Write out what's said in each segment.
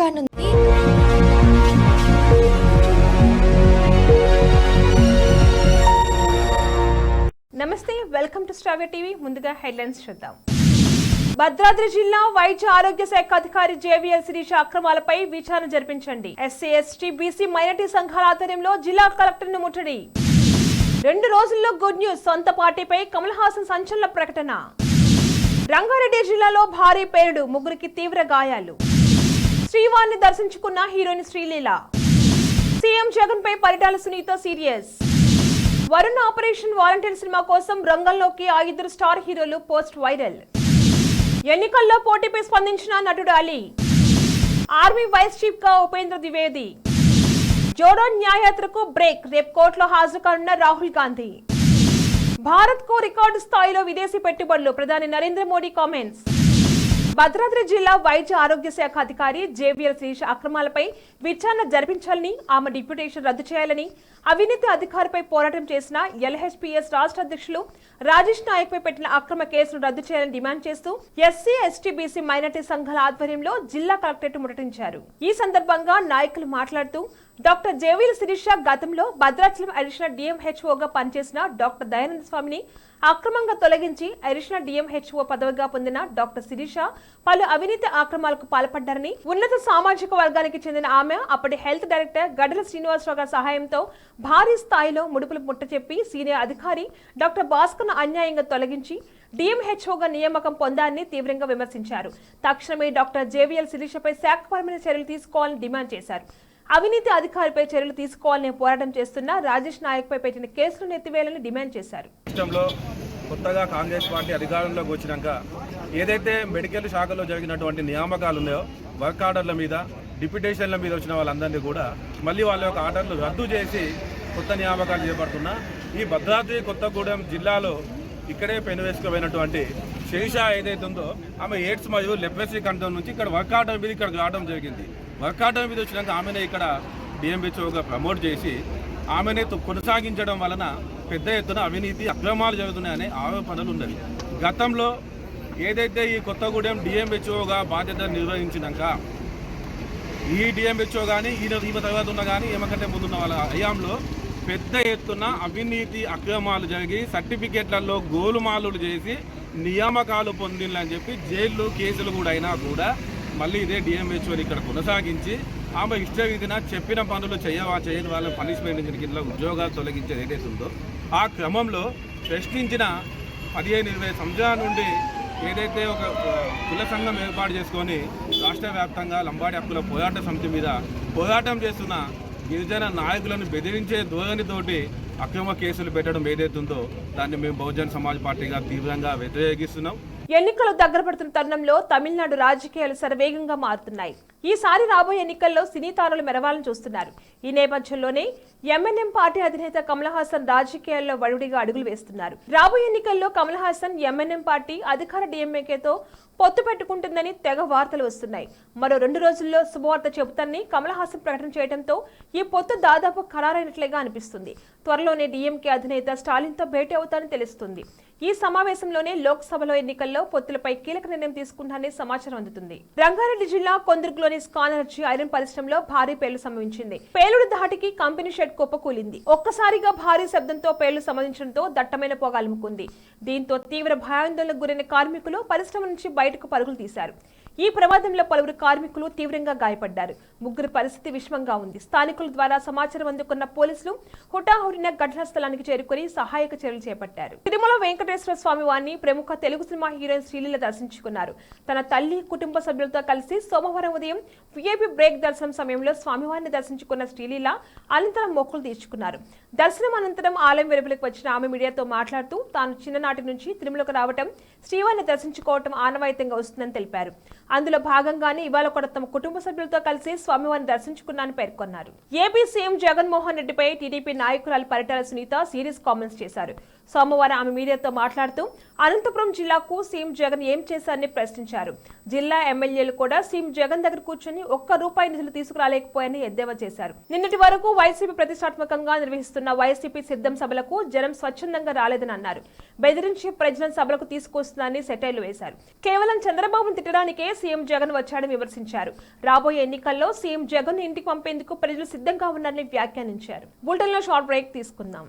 కానుంది. నమస్తే welcome to Sravya TV. ముందుగా హెడ్లైన్స్ చూద్దాం. భద్రాద్రి జిల్లా వైద్య ఆరోగ్య శాఖ అధికారి జేవీఎల్ శిరీష అక్రమాలపై విచారణ జరిపించండి. ఎస్సీ ఎస్టీ బీసీ మైనార్టీ సంఘాల ఆధ్వర్యంలో జిల్లా కలెక్టర్ను ముట్టడి. రెండు రోజుల్లో గుడ్ న్యూస్ సొంత పార్టీపై కమల్ హాసన్ సంచలన ప్రకటన. రంగారెడ్డి జిల్లాలో భారీ పేలుడు ముగ్గురికి తీవ్ర గాయాలు. శ్రీవారిని దర్శించుకున్న హీరోయిన్ శ్రీలీల. సీఎం జగన్ పై Paritala Sunitha serious. Varun operation volunteer cinema కోసం రంగంలోకి ఆ ఇద్దరు స్టార్ హీరోలు పోస్ట్ వైరల్. ఎన్నికల్లో పోటీపై స్పందించిన నటుడు అలీ. ఆర్మీ వైస్ చీఫ్గా ఉపేంద్ర ద్వివేది. జోడో న్యాయయాత్రకు బ్రేక్ రేపు కోర్టులో హాజరు కానున్న రాహుల్ గాంధీ. భారత్కు రికార్డు స్థాయిలో విదేశీ పెట్టుబడులు ప్రధాని నరేంద్ర మోడీ కామెంట్స్. భద్రాద్రి జిల్లా వైద్య ఆరోగ్య శాఖ అధికారి జేవిఎల్ శ్రీష అక్రమాలపై విచారణ జరిపించాలని ఆమె డిప్యూటేషన్ రద్దు చేయాలని అవినీతి అధికారిపై పోరాటం చేసిన ఎల్హెచ్పిఎస్ రాష్ట్ర అధ్యక్షులు రాజేష్ నాయక్ పై పెట్టిన అక్రమ కేసును రద్దు చేయాలని డిమాండ్ చేస్తూ ఎస్సీ ఎస్టీ బీసీ మైనార్టీ సంఘాల ఆధ్వర్యంలో జిల్లా కలెక్టరేట్ ముట్టడించారు. ఈ సందర్భంగా నాయకులు మాట్లాడుతూ డాక్టర్ జేవీల్ శిరీష గతంలో భద్రాచలం అడిషనల్ డిఎంహెచ్ఓగా పనిచేసిన డాక్టర్ దయానంద స్వామిని అక్రమంగా తొలగించి అడిషనల్ డిఎంహెచ్ఓ పదవిగా పొందిన డాక్టర్ శిరీష పలు అవినీతి ఆక్రమాలకు పాల్పడ్డారని ఉన్నత సామాజిక వర్గానికి చెందిన ఆమె అప్పటి హెల్త్ డైరెక్టర్ గడ్డల శ్రీనివాసరావు గారి సహాయంతో భారీ స్థాయిలో ముడుపులు ముట్టచెప్పి సీనియర్ అధికారి డాక్టర్ భాస్కర్ను అన్యాయంగా తొలగించి డిఎంహెచ్ఓగా నియామకం పొందాలని తీవ్రంగా విమర్శించారు. తక్షణమే డాక్టర్ జేవీఎల్ శిరీషపై శాఖపరమైన చర్యలు తీసుకోవాలని డిమాండ్ చేశారు. అవినీతి అధికారిపై చర్యలు తీసుకోవాలని పోరాటం చేస్తున్న రాజేష్ నాయక్ పై పెట్టిన కేసులు నెత్తివేయాలని డిమాండ్ చేశారు. కొత్తగా కాంగ్రెస్ పార్టీ అధికారంలోకి వచ్చినాక ఏదైతే మెడికల్ శాఖలో జరిగినటువంటి నియామకాలు ఉన్నాయో వర్క్ ఆర్డర్ల మీద డిప్యుటేషన్ల మీద వచ్చిన వాళ్ళందరినీ కూడా మళ్ళీ వాళ్ళ యొక్క ఆర్డర్లు రద్దు చేసి కొత్త నియామకాలు చేపడుతున్నా ఈ భద్రాద్రి కొత్తగూడెం జిల్లాలో ఇక్కడే పెనువేసుకుపోయినటువంటి శేష ఏదైతే ఉందో ఆమె ఎయిడ్స్ మరియు లెప్రసీ కంటం నుంచి ఇక్కడ వర్క్ ఆర్డర్ మీద ఇక్కడ రావడం జరిగింది. వర్క్ ఆర్డర్ మీద వచ్చినాక ఆమెనే ఇక్కడ డిఎంహెచ్ఓగా ప్రమోట్ చేసి ఆమెనే కొనసాగించడం వలన పెద్ద ఎత్తున అవినీతి అక్రమాలు జరుగుతున్నాయనే ఆరోపణలు ఉన్నవి. గతంలో ఏదైతే ఈ కొత్తగూడెం డిఎంహెచ్ఓగా బాధ్యత నిర్వహించినాక ఈ డిఎంహెచ్ఓ కానీ ఈయన ఈమె తర్వాత ఉన్న కానీ ఏమకంటే ముందున్న వాళ్ళ హయాంలో పెద్ద ఎత్తున అవినీతి అక్రమాలు జరిగి సర్టిఫికెట్లలో గోలుమాలు చేసి నియామకాలు పొందిందని చెప్పి జైళ్ళు కేసులు కూడా అయినా కూడా మళ్ళీ ఇదే డిఎంహెచ్ఓని ఇక్కడ కొనసాగించి ఆమె ఇష్టరీతిన చెప్పిన పనులు చేయవా చేయని వాళ్ళ పనిష్మెంట్ కింద ఉద్యోగాలు తొలగించేది ఏదైతే ఉందో ఆ క్రమంలో ప్రశ్నించిన పదిహేను ఇరవై సంవత్సరాల నుండి ఏదైతే ఒక కుల సంఘం ఏర్పాటు చేసుకొని రాష్ట్ర వ్యాప్తంగా లంబాడి హక్కుల పోరాట సమితి మీద పోరాటం చేస్తున్న గిరిజన నాయకులను బెదిరించే ధోరణితోటి అక్రమ కేసులు పెట్టడం ఏదైతుందో దాన్ని మేము బహుజన్ సమాజ్ పార్టీగా తీవ్రంగా వ్యతిరేకిస్తున్నాం. ఎన్నికలు దగ్గర పడుతున్న తరుణంలో తమిళనాడు రాజకీయాలు శరవేగంగా మారుతున్నాయి. ఈసారి రాబోయే ఎన్నికల్లో సినీ తారలు మెరవాలని చూస్తున్నారు. ఈ నేపథ్యంలోనే ఎంఎన్ఎం పార్టీ అధినేత కమల్ హాసన్ రాజకీయాల్లో వడివిడిగా అడుగులు వేస్తున్నారు. రాబోయే ఎన్నికల్లో కమల్ హాసన్ ఎంఎన్ఎం పార్టీ అధికార డిఎంఏకేతో పొత్తు పెట్టుకుంటుందని తెగ వార్తలు వస్తున్నాయి. మరో రెండు రోజుల్లో శుభవార్త చెబుతానని కమల్ హాసన్ ప్రకటన చేయడంతో ఈ పొత్తు దాదాపు ఖరారైనట్లుగా అనిపిస్తుంది. త్వరలోనే డిఎంకే అధినేత స్టాలిన్తో భేటీ అవుతారని తెలుస్తుంది. ఈ సమావేశంలోనే లోక్సభలో ఎన్నికల్లో పొత్తులపై కీలక నిర్ణయం తీసుకుంటారని సమాచారం అందుతుంది. రంగారెడ్డి జిల్లా కొందరులోని స్కానర్జీ ఐరన్ పరిశ్రమలో భారీ పేర్లు సంభవించింది. పేలుడు ధాటికి కంపెనీ షెడ్ కుప్పకూలింది. ఒక్కసారిగా భారీ శబ్దంతో పేర్లు సంభవించడంతో దట్టమైన పొగ అలుముకుంది. దీంతో తీవ్ర భయాందోళనకు గురైన కార్మికులు పరిశ్రమ నుంచి బయటకు పరుగులు తీశారు. ఈ ప్రమాదంలో పలువురు కార్మికులు తీవ్రంగా గాయపడ్డారు. ముగ్గురు పరిస్థితి విషమంగా ఉంది. స్థానికుల ద్వారా సమాచారం అందుకున్న పోలీసులు హుటాహురిన ఘటనా స్థలానికి చేరుకుని సహాయక చర్యలు చేపట్టారు. తిరుమల వెంకటేశ్వర స్వామి వారిని ప్రముఖ తెలుగు సినిమా హీరోయిన్ శ్రీలీల దర్శించుకున్నారు. తన తల్లి కుటుంబ సభ్యులతో కలిసి సోమవారం ఉదయం విఐపి బ్రేక్ దర్శనం సమయంలో స్వామివారిని దర్శించుకున్న శ్రీలీల అనంతరం మొక్కులు తీర్చుకున్నారు. దర్శనం అనంతరం ఆలయం వెలుపలకు వచ్చిన ఆమె మీడియాతో మాట్లాడుతూ తాను చిన్ననాటి నుంచి తిరుమలకు రావటం శ్రీవారిని దర్శించుకోవటం ఆనవాయితీగా వస్తుందని తెలిపారు. అందులో భాగంగానే ఇవాళ కూడా తమ కుటుంబ సభ్యులతో కలిసి స్వామివారిని దర్శించుకున్నానని పేర్కొన్నారు. ఏపీ సీఎం జగన్మోహన్ రెడ్డిపై టీడీపీ నాయకురాలు పరిటాల సునీత సీరియస్ కామెంట్స్ చేశారు. సోమవారం ఆమె మీడియాతో మాట్లాడుతూ అనంతపురం జిల్లాకు సీఎం జగన్ ఏం చేశారని ప్రశ్నించారు. జిల్లా ఎమ్మెల్యేలు కూడా సీఎం జగన్ దగ్గర కూర్చొని ఒక్క రూపాయి నిధులు తీసుకురాలేకపోయారని ఎద్దేవా చేశారు. నిన్నటి వరకు వైసీపీ ప్రతిష్టాత్మకంగా నిర్వహిస్తున్న వైసీపీ సిద్ధం సభలకు జనం స్వచ్ఛందంగా రాలేదని అన్నారు. బెదిరించి ప్రజలను సభలకు తీసుకొస్తున్నారని సెటైర్లు వేశారు. కేవలం చంద్రబాబును తిట్టడానికే సీఎం జగన్ వచ్చాడని విమర్శించారు. రాబోయే ఎన్నికల్లో సీఎం జగన్ ఇంటికి పంపేందుకు ప్రజలు సిద్ధంగా ఉన్నారని వ్యాఖ్యానించారు. బులెటిన్లో షార్ట్ బ్రేక్ తీసుకుందాం.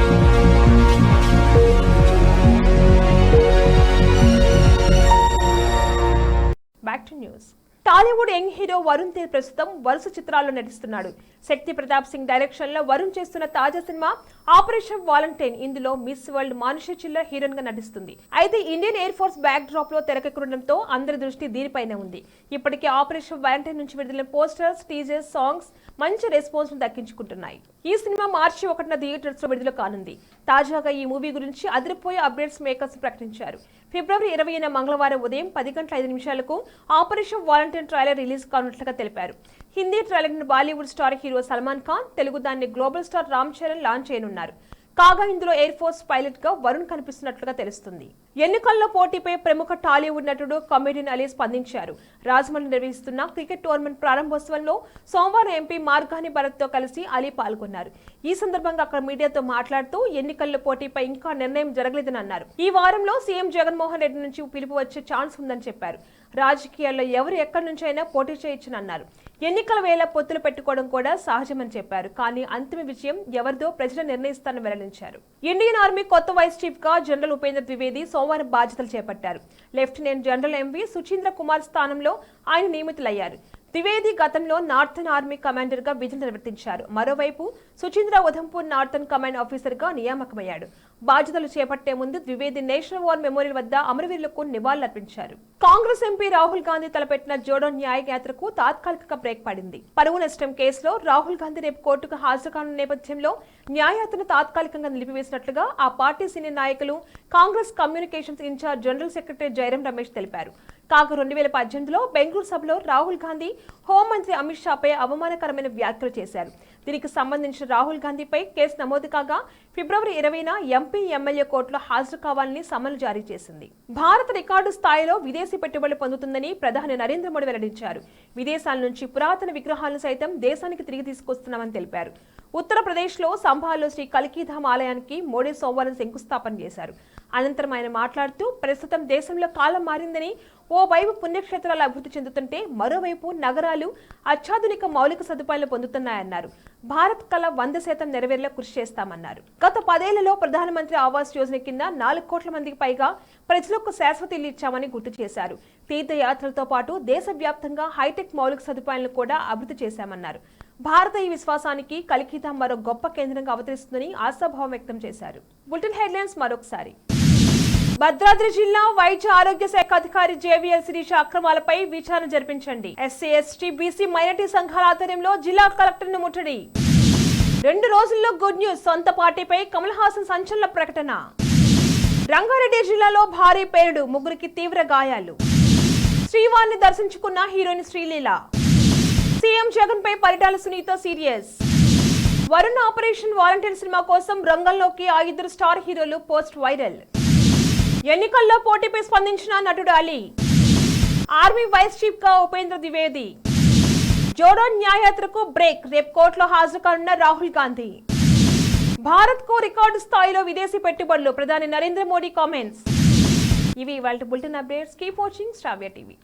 To news Tollywood young hero Varun Tej ప్రస్తుతం వరుస చిత్రాల్లో నటిస్తున్నాడు. శక్తి ప్రతాప్ సింగ్ డైరెక్షన్లో వరుణ్ చేస్తున్న తాజా సినిమా ఆపరేషన్ వాలంటైన్ ఇందులో మిస్ వరల్డ్ మానుష చిల్లర్ హీరోయిన్గా నటిస్తుంది. అయితే ఇండియన్ ఎయిర్ ఫోర్స్ బ్యాక్ డ్రాప్లో తెరకెక్కడంతో అందరి దృష్టి దీనిపైనే ఉంది. ఇప్పటికే ఆపరేషన్ వాలంటైన్ నుంచి విడుదలైన పోస్టర్స్ టీజర్స్ సాంగ్స్ మంచి రెస్పాన్స్ను దక్కించుకుంటున్నాయి. ఈ సినిమా మార్చి ఒకటిన థియేటర్స్లో విడుదల కానుంది. తాజాగా ఈ మూవీ గురించి అదిరిపోయే అప్డేట్స్ మేకర్స్ ప్రకటించారు. ఫిబ్రవరి ఇరవైన మంగళవారం ఉదయం పది గంటల ఐదు నిమిషాలకు ఆపరేషన్ వాలంటీర్ ట్రైలర్ రిలీజ్ కానున్నట్లుగా తెలిపారు. హిందీ ట్రైలర్ను బాలీవుడ్ స్టార్ హీరో సల్మాన్ ఖాన్ తెలుగు దాన్ని global star Ram Charan launch చేయనున్నారు. కాగా ఇందులో ఎయిర్ ఫోర్స్ పైలట్గా వరుణ్ కనిపిస్తున్నట్లుగా తెలుస్తుంది. ఎన్నికల్లో పోటీపై ప్రముఖ టాలీవుడ్ నటుడు కమెడియన్ అలీ స్పందించారు. రాజమండ్రి నిర్వహిస్తున్న క్రికెట్ టోర్నమెంట్ ప్రారంభోత్సవంలో సోమవారం ఎంపీ మార్గాని భరత్తో కలిసి అలీ పాల్గొన్నారు. ఈ సందర్భంగా అక్కడ మీడియాతో మాట్లాడుతూ ఎన్నికల్లో పోటీపై ఇంకా నిర్ణయం జరగలేదని అన్నారు. ఈ వారంలో సీఎం జగన్మోహన్ రెడ్డి నుంచి పిలుపు వచ్చే ఛాన్స్ ఉందని చెప్పారు. రాజకీయాల్లో ఎవరు ఎక్కడి నుంచైనా పోటీ చేయొచ్చని అన్నారు. ఎన్నికల వేళ పొత్తులు పెట్టుకోవడం కూడా సహజమని చెప్పారు. కానీ అంతిమ విజయం ఎవరిదో ప్రజలు నిర్ణయిస్తారని వెల్లడించారు. ఇండియన్ ఆర్మీ కొత్త వైస్ చీఫ్గా జనరల్ ఉపేంద్ర ద్వివేది సోమవారం బాధ్యతలు చేపట్టారు. Lieutenant general MV Suchindra Kumar స్థానంలో ఆయన నియమితులయ్యారు. ద్వివేది గతంలో నార్థన్ ఆర్మీ కమాండర్గా విధులు నిర్వర్తించారు. మరోవైపు సుచీంద్ర ఉధంపూర్ నార్థన్ కమాండ్ ఆఫీసర్గా నియామకమయ్యాడు. బాధ్యతలు చేపట్టే ముందు ద్వివేది నేషనల్ వార్ మెమోరియల్ వద్ద అమరవీరులకు నివాళులర్పించారు. కాంగ్రెస్ ఎంపీ రాహుల్ గాంధీ తలపెట్టిన జోడో న్యాయ యాత్రకు తాత్కాలిక బ్రేక్ పడింది. పరువు నష్టం కేసులో రాహుల్ గాంధీ రేపు కోర్టుకు హాజరు నేపథ్యంలో న్యాయయాత్రను తాత్కాలికంగా నిలిపివేసినట్లుగా ఆ పార్టీ సీనియర్ నాయకులు Congress communications incharge general secretary Jairam Ramesh తెలిపారు. కాగా రెండు వేల పద్దెనిమిదిలో బెంగళూరు సభలో రాహుల్ గాంధీ హోంమంత్రి అమిత్ షాపై అవమానకరమైన వ్యాఖ్యలు చేశారు. దీనికి సంబంధించిన రాహుల్ గాంధీపై కేసు నమోదు కాగా ఫిబ్రవరి ఇరవైన ఎంపీ ఎమ్మెల్యే కోర్టులో హాజరు కావాలని సమన్లు జారీ చేసింది. భారత్ రికార్డు స్థాయిలో విదేశీ పెట్టుబడులు పొందుతుందని ప్రధాని నరేంద్ర మోడీ వెల్లడించారు. విదేశాల నుంచి పురాతన విగ్రహాలను సైతం దేశానికి తిరిగి తీసుకొస్తున్నామని తెలిపారు. ఉత్తరప్రదేశ్లో సంభాలో శ్రీ కల్కీధామ్ ఆలయానికి మోడీ సోమవారం శంకుస్థాపన చేశారు. అనంతరం ఆయన మాట్లాడుతూ ప్రస్తుతం దేశంలో కాలం మారిందని ఓవైపు పుణ్యక్షేత్రాలు అభివృద్ధి చెందుతుంటే మరోవైపు నగరాలు అత్యాధునిక మౌలిక సదుపాయాలు పొందుతున్నాయన్నారు. భారత్ కళ వంద శాతం నెరవేరేలా కృషి చేస్తామన్నారు. గత పదేళ్ళలో ప్రధానమంత్రి ఆవాస్ యోజన కింద నాలుగు కోట్ల మందికి పైగా ప్రజలకు శాశ్వత ఇల్లు ఇచ్చామని గుర్తు చేశారు. తీర్థయాత్రలతో పాటు దేశవ్యాప్తంగా హైటెక్ మౌలిక సదుపాయాలను కూడా అభివృద్ధి చేశామన్నారు. భారత ఈ విశ్వాసానికి కలికిత మరో గొప్ప కేంద్రంగా అవతరిస్తుందని ఆశాభావం వ్యక్తం చేశారు. బులెటిన్ హెడ్లైన్స్ మరొకసారి. భద్రాద్రి జిల్లా వైద్య ఆరోగ్య శాఖ అధికారి జేవీఎల్ శిరీష అక్రమాలపై విచారణ జరిపించండి. ఎస్సీ ఎస్టీ బీసీ మైనార్టీ సంఘాల ఆధ్వర్యంలో జిల్లా కలెక్టర్ను ముట్టడి. రెండు రోజుల్లో గుడ్ న్యూస్ సొంత పార్టీపై కమల్ హాసన్ సంచలన ప్రకటన. రంగారెడ్డి జిల్లాలో భారీ పేరుడు ముగ్గురికి తీవ్ర గాయాలు. శ్రీవారిని దర్శించుకున్న హీరోయిన్ శ్రీలీల. సీఎం జగన్ పై Paritala Sunitha serious. Varun operation volunteer cinema కోసం రంగంలోకి ఆ ఇద్దరు స్టార్ హీరోలు పోస్ట్ వైరల్. ఎన్నికల్లో పోటీపై స్పందించిన నటుడు అలీ. ఆర్మీ వైస్ చీఫ్గా ఉపేంద్ర ద్వివేది. జోడో న్యాయయాత్రకు బ్రేక్ రేపు కోర్టులో హాజరు కానున్న రాహుల్ గాంధీ. భారత్కు రికార్డు స్థాయిలో విదేశీ పెట్టుబడులు ప్రధాని నరేంద్ర మోడీ కామెంట్స్. ఇవి వాళ్ళ bulletin updates. Keep watching Sravya TV.